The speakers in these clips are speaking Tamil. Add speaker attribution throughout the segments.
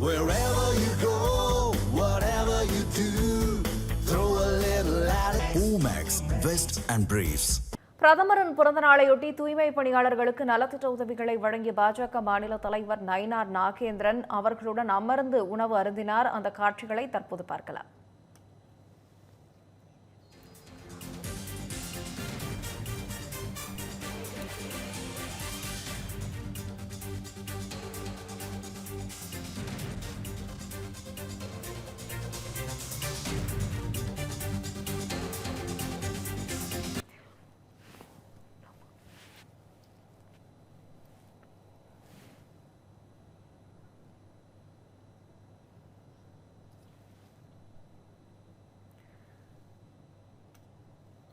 Speaker 1: Wherever you go, whatever you do, throw a little at it. Omax, Vest and Briefs.
Speaker 2: பிரதமரின் பிறந்த நாளையொட்டி தூய்மை பணியாளர்களுக்கு நலத்திட்ட உதவிகளை வழங்கிய பாஜக மாநில தலைவர் நயினார் நாகேந்திரன் அவர்களுடன் அமர்ந்து உணவு அருந்தினார் அந்த காட்சிகளை தற்போது பார்க்கலாம்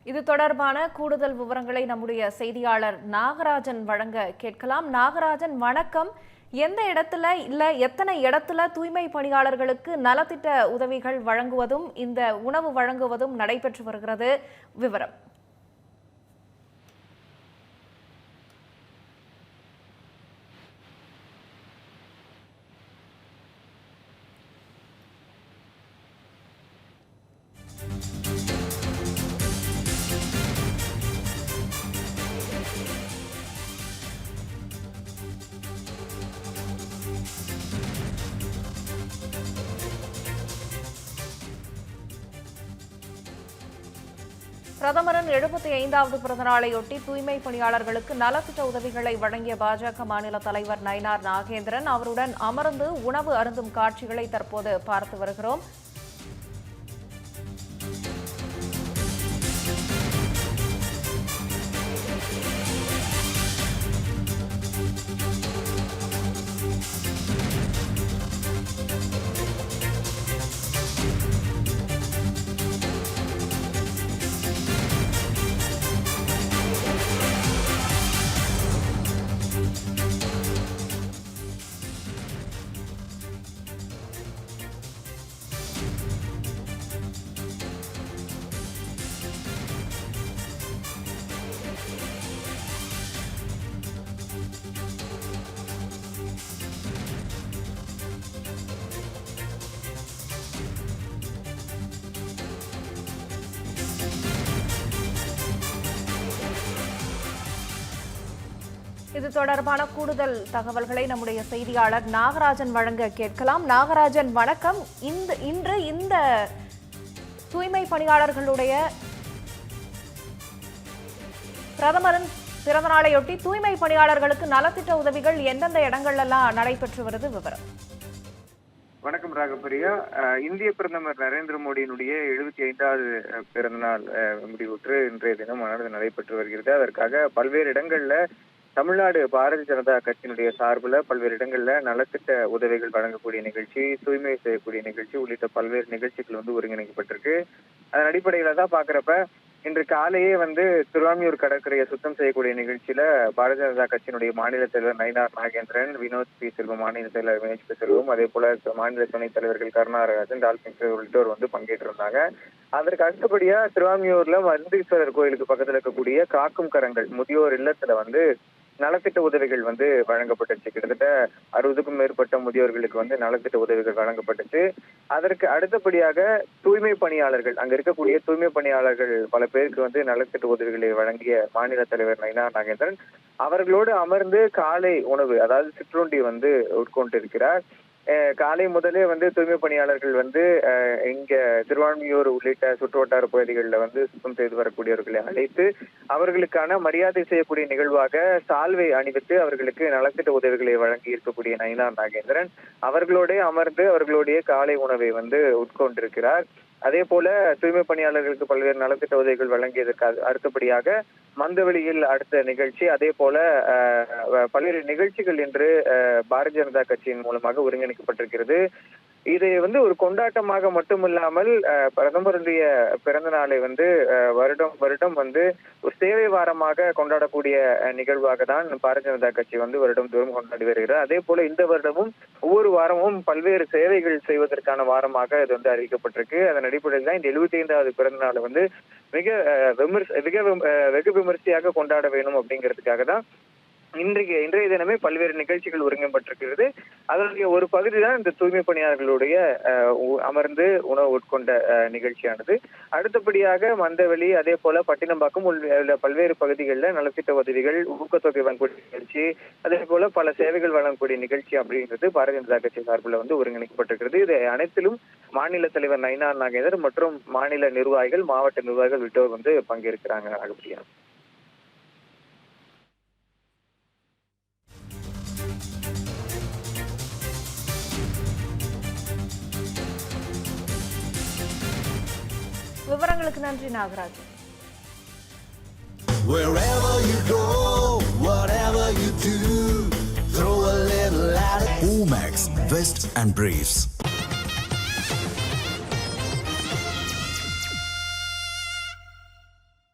Speaker 2: இது தொடர்பான கூடுதல் விவரங்களை நம்முடைய செய்தியாளர் நாகராஜன் வழங்க கேட்கலாம். நாகராஜன் வணக்கம். எந்த இடத்துல இல்ல எத்தனை இடத்துல தூய்மை பணியாளர்களுக்கு நலத்திட்ட உதவிகள் வழங்குவதும் இந்த உணவு வழங்குவதும் நடைபெற்று வருகிறது. விவரம். பிரதமரின் எழுபத்தி ஐந்தாவது பிறந்தநாளையொட்டி தூய்மை பணியாளர்களுக்கு நலத்திட்ட உதவிகளை வழங்கிய பாஜக மாநில தலைவர் நயினார் நாகேந்திரன். அவருடன் அமர்ந்து உணவு அருந்தும் காட்சிகளை தற்போது பார்த்து வருகிறோம். இது தொடர்பான கூடுதல் தகவல்களை நம்முடைய செய்தியாளர் நாகராஜன் வழங்க கேட்கலாம். நாகராஜன் வணக்கம். இந்த இன்று இந்த தூய்மை பணியாளர்களுடைய பிரதமரின் பிறந்த நாளையொட்டி தூய்மை பணியாளர்களுக்கு நலத்திட்ட உதவிகள் எந்தெந்த இடங்கள்லாம் நடைபெற்று வருது விவரம்.
Speaker 3: வணக்கம் ராகப்பிரியா. அஹ், இந்திய பிரதமர் நரேந்திர மோடியினுடைய எழுபத்தி ஐந்தாவது பிறந்தநாள் அஹ், முடிவுற்று இன்றைய தினம் நடைபெற்று வருகிறது. அதற்காக பல்வேறு இடங்கள்ல தமிழ்நாடு பாரதிய ஜனதா கட்சியினுடைய சார்பில் பல்வேறு இடங்கள்ல நலத்திட்ட உதவிகள் வழங்கக்கூடிய நிகழ்ச்சி தூய்மை செய்யக்கூடிய நிகழ்ச்சி உள்ளிட்ட பல்வேறு நிகழ்ச்சிகள் வந்து ஒருங்கிணைக்கப்பட்டிருக்கு. அதன் அடிப்படையில தான் பாக்குறப்ப இன்று காலையே வந்து திருவாமியூர் கடற்கரையை சுத்தம் செய்யக்கூடிய நிகழ்ச்சியில பாரதிய ஜனதா கட்சியினுடைய மாநில தலைவர் நயினார் நாகேந்திரன் வினோத் பி. செல்வம் மாநில தலைவர் வினேஷ் பி. செல்வம் அதே போல மாநில துணைத் தலைவர்கள் கருணாராஜன் டால்பின் உள்ளிட்டோர் வந்து பங்கேற்றிருந்தாங்க. அதற்கு அடுத்தபடியா திருவாமியூர்ல மருந்தீஸ்வரர் கோயிலுக்கு பக்கத்துல இருக்கக்கூடிய காக்கும் கரங்கள் முதியோர் இல்லத்துல வந்து நலத்திட்ட உதவிகள் வந்து வழங்கப்பட்டுச்சு. கிட்டத்தட்ட அறுபதுக்கும் மேற்பட்ட முதியோர்களுக்கு வந்து நலத்திட்ட உதவிகள் வழங்கப்பட்டுச்சு. அதற்கு அடுத்தபடியாக தூய்மை பணியாளர்கள் அங்க இருக்கக்கூடிய தூய்மை பணியாளர்கள் பல பேருக்கு வந்து நலத்திட்ட உதவிகளை வழங்கிய மாநில தலைவர் நைனா நாகேந்திரன். அவர்களோடு அமர்ந்து காலை உணவு அதாவது சிற்றுண்டி வந்து உட்கொண்டிருக்கிறார். காலை முதலே வந்து தூய்மை பணியாளர்கள் வந்து இங்க திருவான்மியூர் உள்ளிட்ட சுற்றுவட்டார பகுதிகளில் வந்து சுத்தம் செய்து வரக்கூடியவர்களை அழைத்து அவர்களுக்கான மரியாதை செய்யக்கூடிய நிகழ்வாக சால்வை அணிவித்து அவர்களுக்கு நலத்திட்ட உதவிகளை வழங்கி இருக்கக்கூடிய நயினார் நாகேந்திரன். அவர்களோட அமர்ந்து அவர்களுடைய காலை உணவை வந்து உட்கொண்டிருக்கிறார். அதே போல தூய்மை பணியாளர்களுக்கு பல்வேறு நலத்திட்ட உதவிகள் வழங்கியதற்கு அடுத்தபடியாக மந்தவெளியில் அடுத்த நிகழ்ச்சி அதே போல அஹ், பல்வேறு நிகழ்ச்சிகள் என்று அஹ், பாரதிய ஜனதா கட்சியின் மூலமாக ஒருங்கிணைக்கப்பட்டிருக்கிறது. இது வந்து ஒரு கொண்டாட்டமாக மட்டுமில்லாமல் பிரதமருடைய பிறந்த நாளை வந்து வருடம் வருடம் வந்து ஒரு சேவை வாரமாக கொண்டாடக்கூடிய நிகழ்வாக தான் பாரதிய ஜனதா கட்சி வந்து வருடம் தோறும் கொண்டாடி வருகிறது. அதே போல இந்த வருடமும் ஒவ்வொரு வாரமும் பல்வேறு சேவைகள் செய்வதற்கான வாரமாக இது வந்து அறிவிக்கப்பட்டிருக்கு. அதன் அடிப்படையில் தான் இந்த எழுபத்தி ஐந்தாவது பிறந்த நாளை வந்து மிக விமர்ச மிக வெகு விமர்சையாக கொண்டாட வேணும் அப்படிங்கிறதுக்காக தான் இன்றைக்கு இன்றைய தினமே பல்வேறு நிகழ்ச்சிகள் ஒருங்கப்பட்டிருக்கிறது அதனுடைய ஒரு பகுதி தான் இந்த தூய்மை பணியாளர்களுடைய அமர்ந்து உணவு உட்கொண்ட நிகழ்ச்சியானது. அடுத்தபடியாக மந்தவெளி அதே போல பட்டினம்பாக்கம் உள்ள பல்வேறு பகுதிகளில் நலத்திட்ட உதவிகள் ஊக்கத்தொகை வழங்கக்கூடிய நிகழ்ச்சி அதே போல பல சேவைகள் வழங்கக்கூடிய நிகழ்ச்சி அப்படிங்கிறது பாரதிய ஜனதா கட்சி சார்பில் வந்து ஒருங்கிணைக்கப்பட்டிருக்கிறது. இது அனைத்திலும் மாநில தலைவர் நயினார் நாகேந்தர் மற்றும் மாநில நிர்வாகிகள் மாவட்ட நிர்வாகிகள் உள்ளிட்டோர் வந்து பங்கேற்கிறாங்க ராகப்பிரியா
Speaker 2: விவரங்களுக்கு நன்றி Nagarajan
Speaker 1: Wherever you go, whatever you do, throw a little at it. Omax, Vest and Briefs.